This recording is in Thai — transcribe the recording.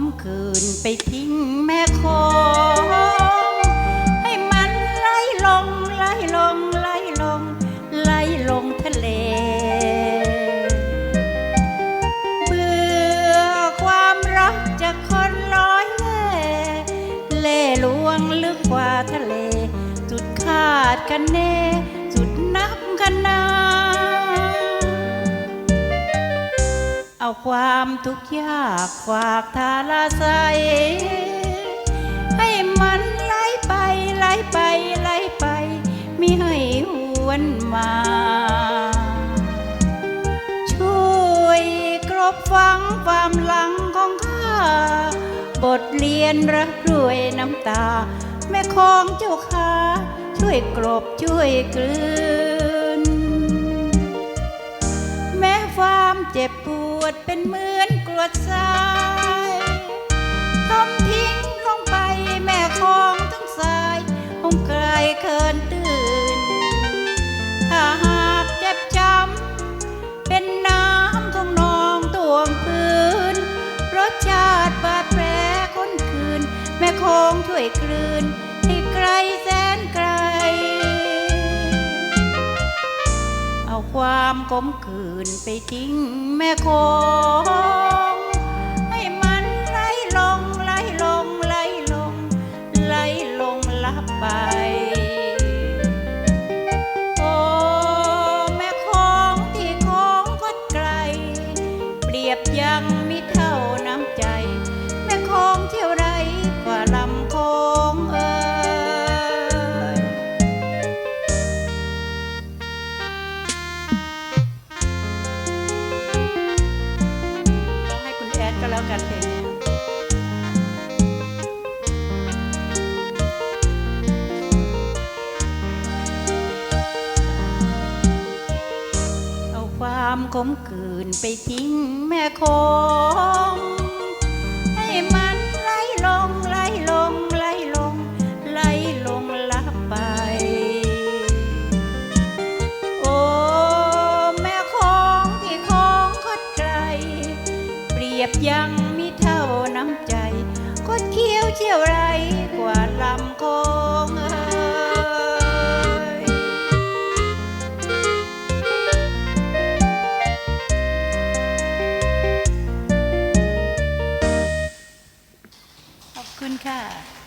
มขืนไปทิ้งแม่คงให้มันไหลลงไหลลงไหลลงไหลลงทะเล เบื่อความรักจากคนร้อยเล่เล่ลวงลึกกว่าทะเล จุดคาดกันแน่ เอาความทุกข์ยากฝากทาราใสให้มันไหลไปไหลไปไหลไปมิให้หวนมา ช่วยกรบฟังความหลังของข้า บทเรียนรักด้วยน้ำตา แม่ของเจ้าค้าช่วยกรบช่วยกลืน เจ็บปวดเป็นเหมือนกรวดทรายทมทิ้งลงไปแม่ของทั้งสายคงไกลเคินตื่น ถ้าหากเจ็บช้ำเป็นน้ำของนองตวงพื้นรสชาติบาดแผลค้นคืน แม่คงช่วยกลืนให้ไกลส กลมคืนไปทิ้งแม่คงให้มันไหลลงไหลลงไหลลงไหลลงลับไป ความขมขื่นไปทิ้งแม่คงให้มันไหลลงไหลลงไหลลงไหลลงลับไป โอ้แม่ของที่ของคดไกล เปรียบยังมิเท่าน้ำใจ คดเคี้ยวเชี่ยวไรกว่าลำค ค่ะ